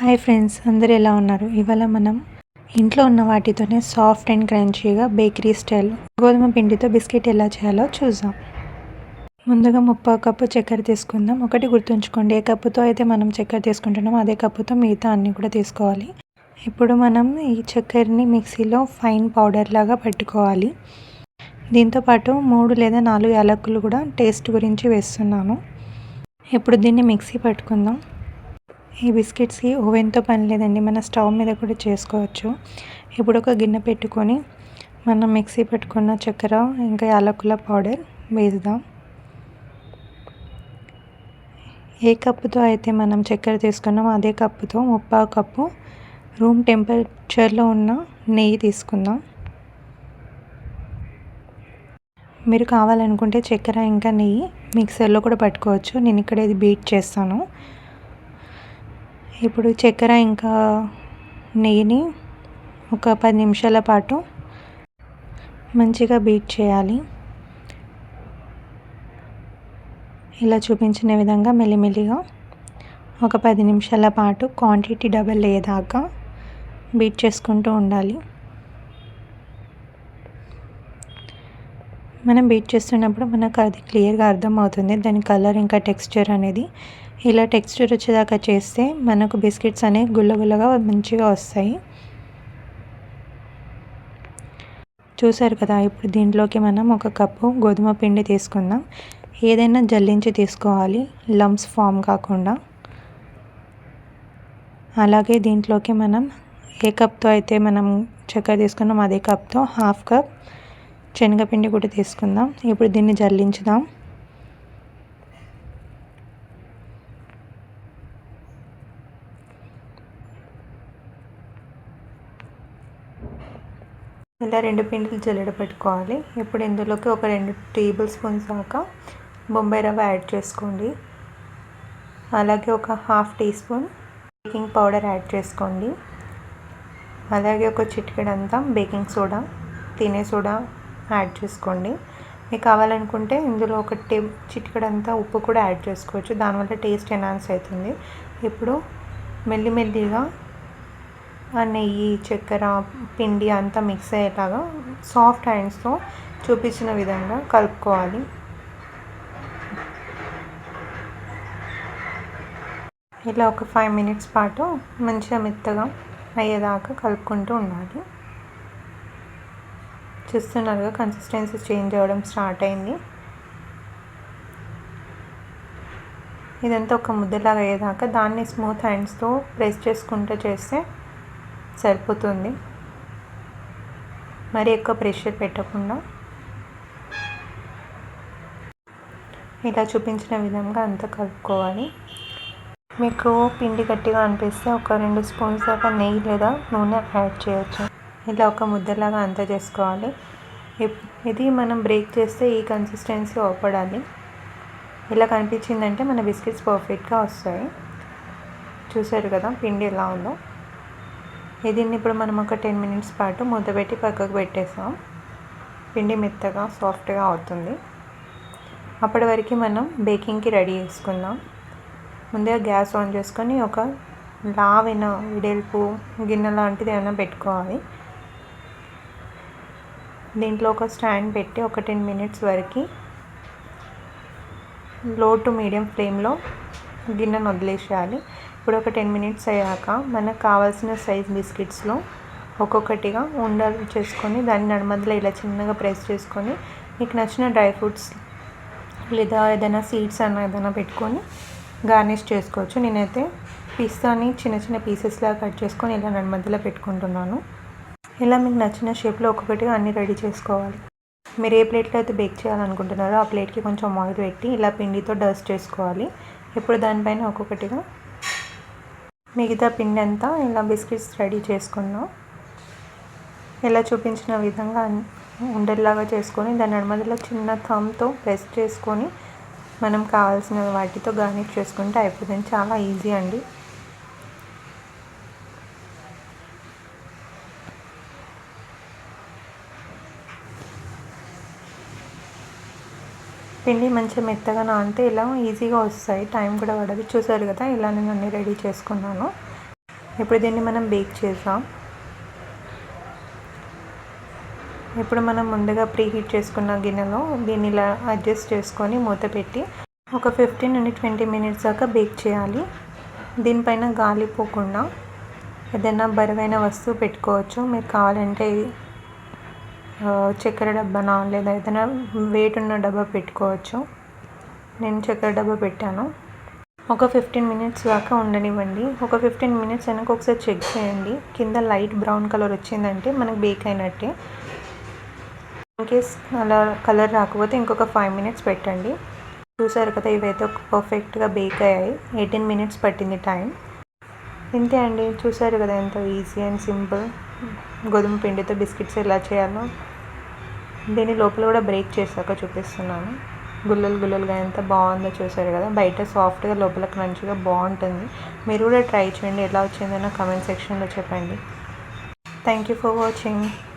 Hi friends అందరు ఎలా ఉన్నారు? ఇవాళ మనం ఇంట్లో ఉన్న వాటితోనే సాఫ్ట్ అండ్ క్రంచీగా బేకరీ స్టైల్ గోధుమ పిండితో బిస్కెట్ ఎలా చేయాలో చూద్దాం. ముందుగా ముప్పై కప్పు చక్కెర తీసుకుందాం. ఒకటి గుర్తుంచుకోండి ఏ కప్పుతో అయితే మనం చక్కెర తీసుకుంటున్నామో అదే కప్పుతో మిగతా అన్నీ కూడా తీసుకోవాలి. ఇప్పుడు మనం ఈ చక్కెరని మిక్సీలో ఫైన్ పౌడర్ లాగా పట్టుకోవాలి. దీంతోపాటు మూడు లేదా నాలుగు యాలకులు కూడా టేస్ట్ గురించి వేస్తున్నాను. ఇప్పుడు దీన్ని మిక్సీ పట్టుకుందాం. ఈ బిస్కెట్స్కి ఓవెన్తో పని లేదండి. మన స్టవ్ మీద కూడా చేసుకోవచ్చు. ఇప్పుడు ఒక గిన్నె పెట్టుకొని మనం మిక్సీ పెట్టుకున్న చక్కెర ఇంకా యాలకుల పౌడర్ వేద్దాం. ఏ కప్పుతో అయితే మనం చక్కెర తీసుకున్నామో అదే కప్పుతో ముప్పా కప్పు రూమ్ టెంపరేచర్లో ఉన్న నెయ్యి తీసుకుందాం. మీరు కావాలనుకుంటే చక్కెర ఇంకా నెయ్యి మిక్సర్లో కూడా పట్టుకోవచ్చు. నేను ఇక్కడ ఇది బీట్ చేస్తాను. ఇప్పుడు చక్కెర ఇంకా నెయ్యిని ఒక పది నిమిషాల పాటు మంచిగా బీట్ చేయాలి. ఇలా చూపించిన విధంగా మెల్లిమెల్లిగా ఒక పది నిమిషాల పాటు క్వాంటిటీ డబల్ అయ్యేదాకా బీట్ చేసుకుంటూ ఉండాలి. మనం బీట్ చేస్తున్నప్పుడు మనకు అది క్లియర్గా అర్థమవుతుంది. దాని కలర్ ఇంకా టెక్స్చర్ అనేది ఇలా టెక్స్చర్ వచ్చేదాకా చేస్తే మనకు బిస్కెట్స్ అనేవి గుల్లగుల్లగా మంచిగా వస్తాయి. చూసారు కదా ఇప్పుడు దీంట్లోకి మనం ఒక కప్పు గోధుమ పిండి తీసుకుందాం. ఏదైనా జల్లించి తీసుకోవాలి లంప్స్ ఫామ్ కాకుండా. అలాగే దీంట్లోకి మనం ఏ కప్తో అయితే మనం చక్కెర తీసుకున్నాం అదే కప్తో హాఫ్ కప్ శనగపిండి కూడా తీసుకుందాం. ఇప్పుడు దీన్ని జల్లించుదాం. ఇలా రెండు పిండిలు జల్లెడ పెట్టుకోవాలి. ఇప్పుడు ఇందులోకి ఒక రెండు టేబుల్ స్పూన్స్ దాకా బొంబాయి రవ్వ యాడ్ చేసుకోండి. అలాగే ఒక half teaspoon baking powder add చేసుకోండి. అలాగే ఒక చిటికెడంతా బేకింగ్ సోడా తినే సోడా యాడ్ చేసుకోండి. మీకు కావాలనుకుంటే ఇందులో ఒక టే చిటికెడంతా ఉప్పు కూడా యాడ్ చేసుకోవచ్చు. దానివల్ల టేస్ట్ ఎన్హాన్స్ అవుతుంది. ఇప్పుడు మెల్లిమెల్లిగా నెయ్యి చక్కెర పిండి అంతా మిక్స్ అయ్యేలాగా సాఫ్ట్ హ్యాండ్స్తో చూపించిన విధంగా కలుపుకోవాలి. ఇలా ఒక ఫైవ్ మినిట్స్ పాటు మంచిగా మెత్తగా అయ్యేదాకా కలుపుకుంటూ ఉండాలి. చూస్తున్నారుగా కన్సిస్టెన్సీ చేంజ్ అవ్వడం స్టార్ట్ అయింది. ఇదంతా ఒక ముద్దలాగా అయ్యేదాకా దాన్ని స్మూత్ హ్యాండ్స్తో ప్రెస్ చేసుకుంటూ చేస్తే సరిపోతుంది. మరి ఎక్కువ ప్రెషర్ పెట్టకుండా ఇలా చూపించిన విధంగా అంతా కలుపుకోవాలి. మీకు పిండి గట్టిగా అనిపిస్తే ఒక రెండు స్పూన్స్ దాకా నెయ్యి లేదా నూనె యాడ్ చేయొచ్చు. ఇలా ఒక ముద్దలాగా అంతా చేసుకోవాలి. ఇది మనం బ్రేక్ చేస్తే ఈ కన్సిస్టెన్సీ ఓపడాలి. ఇలా కనిపించిందంటే మన బిస్కెట్స్ పర్ఫెక్ట్గా వస్తాయి. చూసారు కదా పిండి ఎలా ఉందో? దీన్ని ఇప్పుడు మనం ఒక టెన్ మినిట్స్ పాటు మూత పెట్టి పక్కకు పెట్టేసాం. పిండి మెత్తగా సాఫ్ట్గా అవుతుంది. అప్పటి వరకు మనం బేకింగ్కి రెడీ చేసుకుందాం. ముందుగా గ్యాస్ ఆన్ చేసుకొని ఒక లావైన విడెల్పు గిన్నె లాంటిది ఏమైనా పెట్టుకోవాలి. దీంట్లో ఒక స్టాండ్ పెట్టి ఒక టెన్ మినిట్స్ వరకు లో టు మీడియం ఫ్లేమ్లో గిన్నెను వదిలేసేయాలి. ఇప్పుడు ఒక టెన్ మినిట్స్ అయ్యాక మనకు కావాల్సిన సైజ్ బిస్కెట్స్లో ఒక్కొక్కటిగా ఉండలు చేసుకొని దాన్ని నడుమధ్యలో ఇలా చిన్నగా ప్రెస్ చేసుకొని మీకు నచ్చిన డ్రై ఫ్రూట్స్ లేదా ఏదైనా సీడ్స్ అన్న ఏదైనా పెట్టుకొని గార్నిష్ చేసుకోవచ్చు. నేనైతే పిస్తాని చిన్న చిన్న పీసెస్లా కట్ చేసుకొని ఇలా నడుమధ్యలో పెట్టుకుంటున్నాను. ఇలా మీకు నచ్చిన షేప్లో ఒక్కొక్కటిగా అన్నీ రెడీ చేసుకోవాలి. మీరు ఏ ప్లేట్లో అయితే బేక్ చేయాలనుకుంటున్నారో ఆ ప్లేట్కి కొంచెం ఆయిల్ పెట్టి ఇలా పిండితో డస్ట్ చేసుకోవాలి. ఇప్పుడు దానిపైన ఒక్కొక్కటిగా మిగతా పిండి అంతా ఇలా బిస్కెట్స్ రెడీ చేసుకున్నాం. ఇలా చూపించిన విధంగా ఉండేలాగా చేసుకొని దాని నడుమదిలో చిన్న థమ్తో ప్రెస్ చేసుకొని మనం కావాల్సిన వాటితో గార్నిష్ చేసుకుంటే అయిపోతుంది. చాలా ఈజీ అండి. పిండి మంచిగా మెత్తగా నానితే ఇలా ఈజీగా వస్తాయి. టైం కూడా పడదు. చూసారు కదా ఇలా నేను అన్నీ రెడీ చేసుకున్నాను. ఇప్పుడు దీన్ని మనం బేక్ చేద్దాం. ఇప్పుడు మనం ముందుగా ప్రీ హీట్ చేసుకున్న గిన్నెలో దీన్ని ఇలా అడ్జస్ట్ చేసుకొని మూత పెట్టి ఒక ఫిఫ్టీన్ నుండి ట్వంటీ మినిట్స్ దాకా బేక్ చేయాలి. దీనిపైన గాలి పోకుండా ఏదైనా బరువైన వస్తువు పెట్టుకోవచ్చు. మీరు కావాలంటే చక్కెర డబ్బానా లేదా ఏదైనా వెయిట్ ఉన్న డబ్బా పెట్టుకోవచ్చు. నేను చక్కెర డబ్బా పెట్టాను. ఒక ఫిఫ్టీన్ మినిట్స్ దాకా ఉండనివ్వండి. ఒక ఫిఫ్టీన్ మినిట్స్ వెనక ఒకసారి చెక్ చేయండి. కింద లైట్ బ్రౌన్ కలర్ వచ్చిందంటే మనకు బేక్ అయినట్టే. ఇన్కేస్ అలా కలర్ రాకపోతే ఇంకొక ఫైవ్ మినిట్స్ పెట్టండి. చూసారు కదా ఇవైతే పర్ఫెక్ట్గా బేక్ అయ్యాయి. ఎయిటీన్ మినిట్స్ పట్టింది టైం ఇంతే అండి. చూసారు కదా ఎంత ఈజీ అండ్ సింపుల్ గోధుమ పిండితో బిస్కెట్స్ ఎలా చేయాలో. దీని లోపల కూడా బ్రేక్ చేశాక చూపిస్తున్నాను. గుల్లలు గుల్లలుగా ఎంత బాగుందో చూసారు కదా. బయట సాఫ్ట్గా లోపల క్రంచిగా బాగుంటుంది. మీరు కూడా ట్రై చేయండి. ఎలా వచ్చిందో నా కమెంట్ సెక్షన్లో చెప్పండి. Thank you for watching